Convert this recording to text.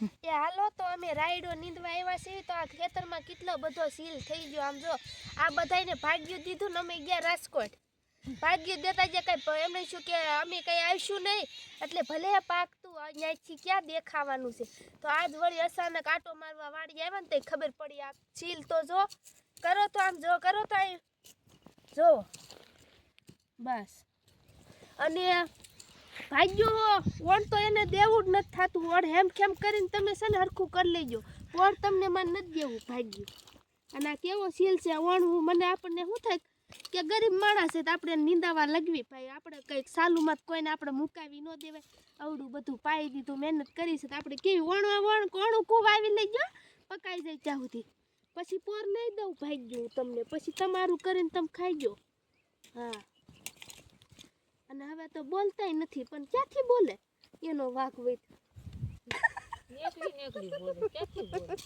એ હાલો તો અમે રાયડો નીંદવા આવ્યા છીએ તો આ ખેતરમાં કેટલો બધો સીલ થઈ ગયો. આમ જો, આ બધાયને ભાગ્યું દીધું ને અમે ગયા રાજકોટ. ભાગ્યું દેતા જે કઈ એમણે શું કે, અમે કઈ આવીશું નહીં. એટલે ભલે પાકતું અહીંયાથી ક્યાં દેખાવાનું છે? તો આજ વળી અચાનક આટો મારવા વાળી આવ્યા ને તે ખબર પડી આ સીલ તો જો. કરો તો આમ જો, કરો તો અહીં જો. બસ. અને ભાગ્યો ઓણ તો એને દેવું જ નથી થતું. ઓણ હેમ ખેમ કરીને તમે છે ને હરખું કરી લેજો. ઓણ તમને મને નથી દેવું, ભાગ્યું. અને આ કેવો સીલ છે? ઓણ હું મને આપણને શું થાય કે ગરીબ માણસ છે તો આપણે નીંદાવા લગવી ભાઈ. આપણે કંઈક સાલુમાં કોઈને આપણે મુકાવી ન દેવાય. આવડું બધું પાઈ દીધું, મહેનત કરી છે તો આપણે કેવી વણવા વણ કોણું કૂવ આવી લઈ ગયો? પકાઈ જાય ત્યાં સુધી. પછી પોર નહીં દઉં, ભાગ્યું તમને. પછી તમારું કરીને તમે ખાઈ ગયો હા. હવે તો બોલતાય નથી, પણ ક્યાંથી બોલે એનો વાક હોય તો. નેકડી નેકડી બોલે, ક્યાંથી બોલે